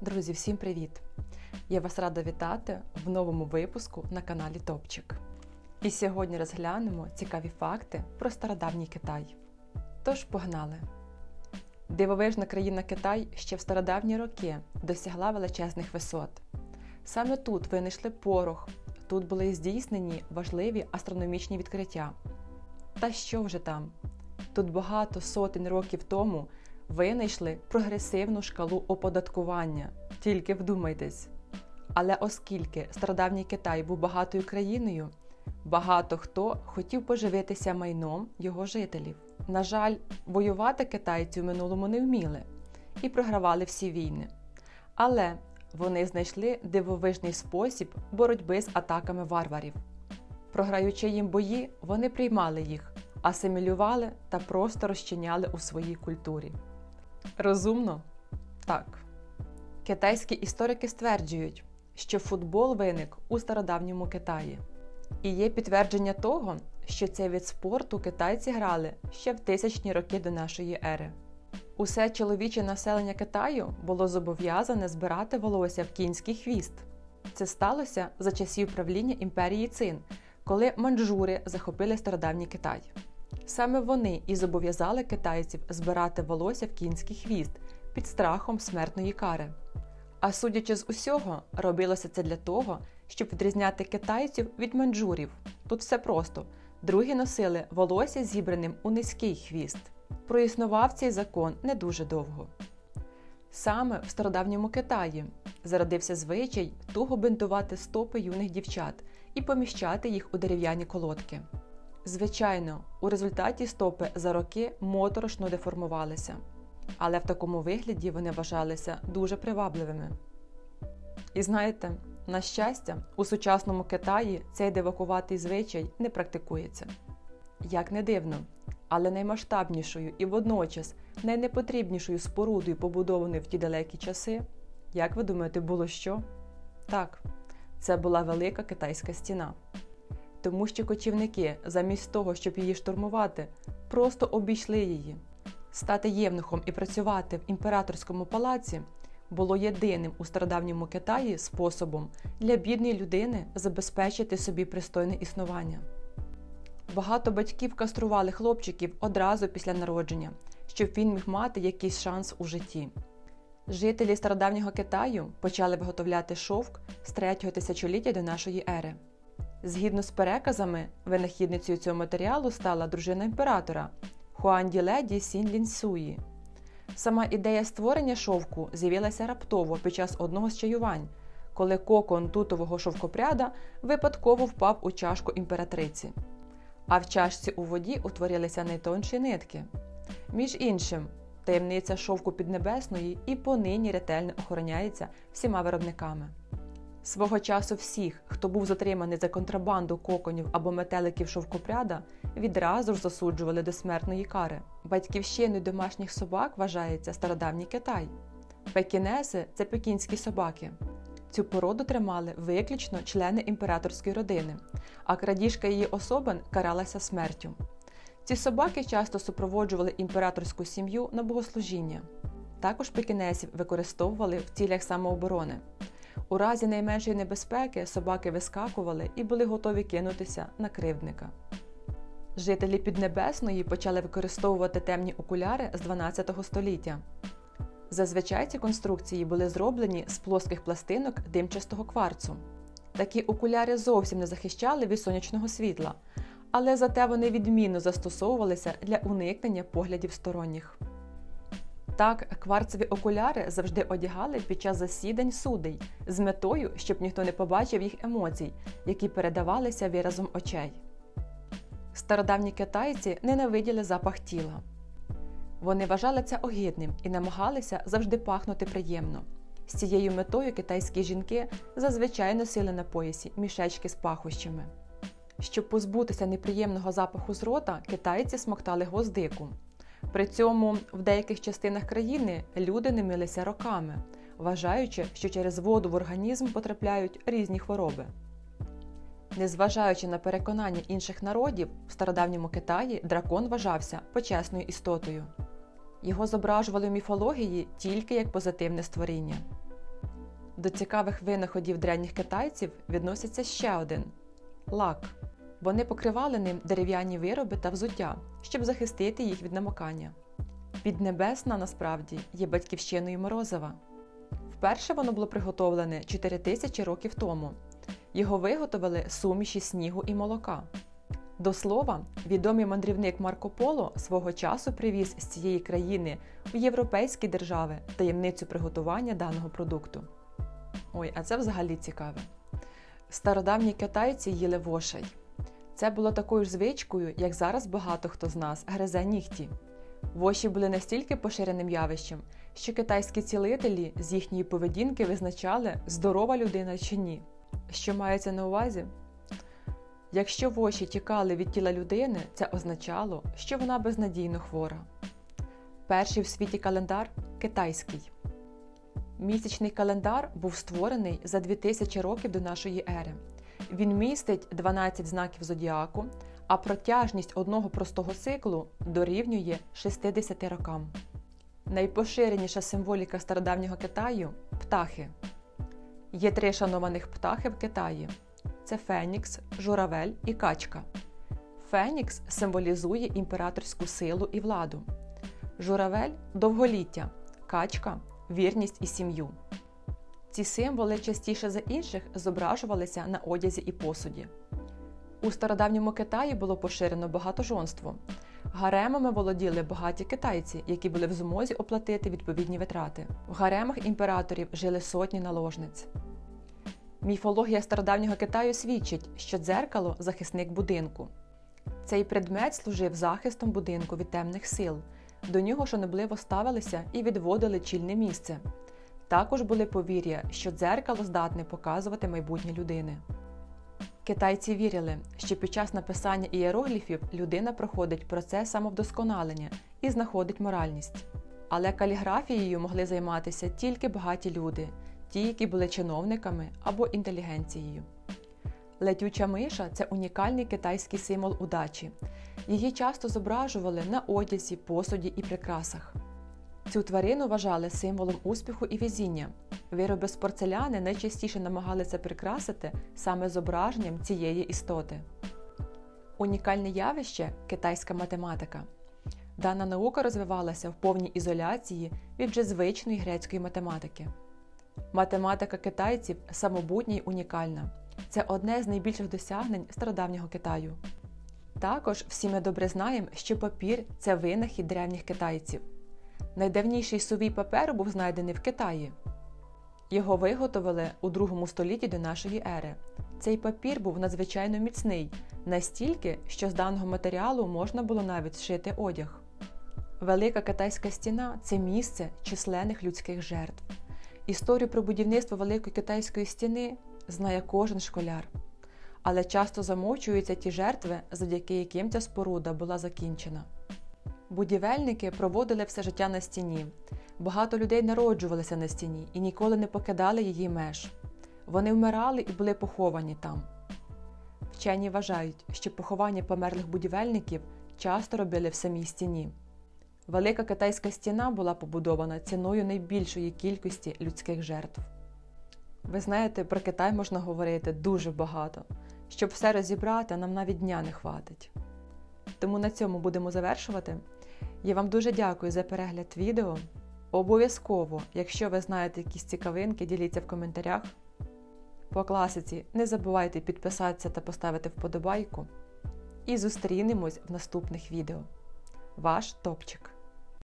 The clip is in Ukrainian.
Друзі, всім привіт! Я вас рада вітати в новому випуску на каналі Топчик. І сьогодні розглянемо цікаві факти про стародавній Китай. Тож погнали! Дивовижна країна Китай ще в стародавні роки досягла величезних висот. Саме тут винайшли порох, тут були здійснені важливі астрономічні відкриття. Та що вже там? Тут багато сотень років тому винайшли прогресивну шкалу оподаткування. Тільки вдумайтесь. Але оскільки стародавній Китай був багатою країною, багато хто хотів поживитися майном його жителів. На жаль, воювати китайці в минулому не вміли і програвали всі війни. Але вони знайшли дивовижний спосіб боротьби з атаками варварів. Програючи їм бої, вони приймали їх, асимілювали та просто розчиняли у своїй культурі. Розумно? Так. Китайські історики стверджують, що футбол виник у стародавньому Китаї. І є підтвердження того, що цей вид спорту китайці грали ще в тисячні роки до нашої ери. Усе чоловіче населення Китаю було зобов'язане збирати волосся в кінський хвіст. Це сталося за часів правління імперії Цин, коли манджури захопили стародавній Китай. Саме вони і зобов'язали китайців збирати волосся в кінський хвіст під страхом смертної кари. А судячи з усього, робилося це для того, щоб відрізняти китайців від манджурів. Тут все просто: другі носили волосся зібраним у низький хвіст. Проіснував цей закон не дуже довго. Саме в стародавньому Китаї зародився звичай туго бинтувати стопи юних дівчат і поміщати їх у дерев'яні колодки. Звичайно, у результаті стопи за роки моторошно деформувалися, але в такому вигляді вони вважалися дуже привабливими. І знаєте, на щастя, у сучасному Китаї цей дивакуватий звичай не практикується. Як не дивно, але наймасштабнішою і водночас найнепотрібнішою спорудою, побудованою в ті далекі часи, як ви думаєте, було що? Так, це була велика китайська стіна. Тому що кочівники, замість того, щоб її штурмувати, просто обійшли її. Стати євнухом і працювати в імператорському палаці було єдиним у стародавньому Китаї способом для бідної людини забезпечити собі пристойне існування. Багато батьків кастрували хлопчиків одразу після народження, щоб він міг мати якийсь шанс у житті. Жителі стародавнього Китаю почали виготовляти шовк з третього тисячоліття до нашої ери. Згідно з переказами, винахідницею цього матеріалу стала дружина імператора Хуанді Леді Сінь Лінсуї. Сама ідея створення шовку з'явилася раптово під час одного з чаювань, коли кокон тутового шовкопряда випадково впав у чашку імператриці. А в чашці у воді утворилися найтонші нитки. Між іншим, таємниця шовку піднебесної і понині ретельно охороняється всіма виробниками. Свого часу всіх, хто був затриманий за контрабанду коконів або метеликів шовкопряда, відразу ж засуджували до смертної кари. Батьківщиною домашніх собак вважається стародавній Китай. Пекінеси це пекінські собаки. Цю породу тримали виключно члени імператорської родини, а крадіжка її особин каралася смертю. Ці собаки часто супроводжували імператорську сім'ю на богослужіння. Також пекінесів використовували в цілях самооборони. У разі найменшої небезпеки собаки вискакували і були готові кинутися на кривдника. Жителі Піднебесної почали використовувати темні окуляри з 12 століття. Зазвичай ці конструкції були зроблені з плоских пластинок димчастого кварцу. Такі окуляри зовсім не захищали від сонячного світла, але зате вони відмінно застосовувалися для уникнення поглядів сторонніх. Так, кварцеві окуляри завжди одягали під час засідань судей з метою, щоб ніхто не побачив їх емоцій, які передавалися виразом очей. Стародавні китайці ненавиділи запах тіла. Вони вважали це огидним і намагалися завжди пахнути приємно. З цією метою китайські жінки зазвичай носили на поясі мішечки з пахощами. Щоб позбутися неприємного запаху з рота, китайці смоктали гвоздику. При цьому в деяких частинах країни люди не милися роками, вважаючи, що через воду в організм потрапляють різні хвороби. Незважаючи на переконання інших народів, в стародавньому Китаї дракон вважався почесною істотою. Його зображували в міфології тільки як позитивне створіння. До цікавих винаходів древніх китайців відноситься ще один лак. Вони покривали ним дерев'яні вироби та взуття, щоб захистити їх від намокання. Піднебесна насправді є батьківщиною Морозова. Вперше воно було приготовлене 4 тисячі років тому. Його виготовили суміші снігу і молока. До слова, відомий мандрівник Марко Поло свого часу привіз з цієї країни в європейські держави таємницю приготування даного продукту. Ой, а це взагалі цікаве. Стародавні китайці їли вошей. Це було такою ж звичкою, як зараз багато хто з нас гризе нігті. Воші були настільки поширеним явищем, що китайські цілителі з їхньої поведінки визначали, здорова людина чи ні. Що мається на увазі? Якщо воші тікали від тіла людини, це означало, що вона безнадійно хвора. Перший в світі календар китайський. Місячний календар був створений за 2000 років до нашої ери. Він містить 12 знаків зодіаку, а протяжність одного простого циклу дорівнює 60 рокам. Найпоширеніша символіка стародавнього Китаю птахи. Є три шанованих птахи в Китаї: це Фенікс, журавель і качка. Фенікс символізує імператорську силу і владу. Журавель довголіття, качка вірність і сім'ю. Ці символи частіше за інших зображувалися на одязі і посуді. У стародавньому Китаї було поширено багатожонство. Гаремами володіли багаті китайці, які були в змозі оплатити відповідні витрати. В гаремах імператорів жили сотні наложниць. Міфологія стародавнього Китаю свідчить, що дзеркало захисник будинку. Цей предмет служив захистом будинку від темних сил. До нього шанобливо ставилися і відводили чільне місце. Також були повір'я, що дзеркало здатне показувати майбутнє людини. Китайці вірили, що під час написання ієрогліфів людина проходить процес самовдосконалення і знаходить моральність. Але каліграфією могли займатися тільки багаті люди, ті, які були чиновниками або інтелігенцією. Летюча миша це унікальний китайський символ удачі. Її часто зображували на одязі, посуді і прикрасах. Цю тварину вважали символом успіху і везіння. Вироби з порцеляни найчастіше намагалися прикрасити саме зображенням цієї істоти. Унікальне явище китайська математика. Дана наука розвивалася в повній ізоляції від вже звичної грецької математики. Математика китайців самобутня й унікальна. Це одне з найбільших досягнень стародавнього Китаю. Також всі ми добре знаємо, що папір це винахід древніх китайців. Найдавніший сувій паперу був знайдений в Китаї. Його виготовили у другому столітті до нашої ери. Цей папір був надзвичайно міцний, настільки, що з даного матеріалу можна було навіть зшити одяг. Велика китайська стіна це місце численних людських жертв. Історію про будівництво Великої китайської стіни знає кожен школяр. Але часто замовчуються ті жертви, завдяки яким ця споруда була закінчена. Будівельники проводили все життя на стіні. Багато людей народжувалися на стіні і ніколи не покидали її меж. Вони вмирали і були поховані там. Вчені вважають, що поховання померлих будівельників часто робили в самій стіні. Велика китайська стіна була побудована ціною найбільшої кількості людських жертв. Ви знаєте, про Китай можна говорити дуже багато. Щоб все розібрати, нам навіть дня не хватить. Тому на цьому будемо завершувати. Я вам дуже дякую за перегляд відео. Обов'язково, якщо ви знаєте якісь цікавинки, діліться в коментарях. По класиці не забувайте підписатися та поставити вподобайку. І зустрінемось в наступних відео. Ваш топчик!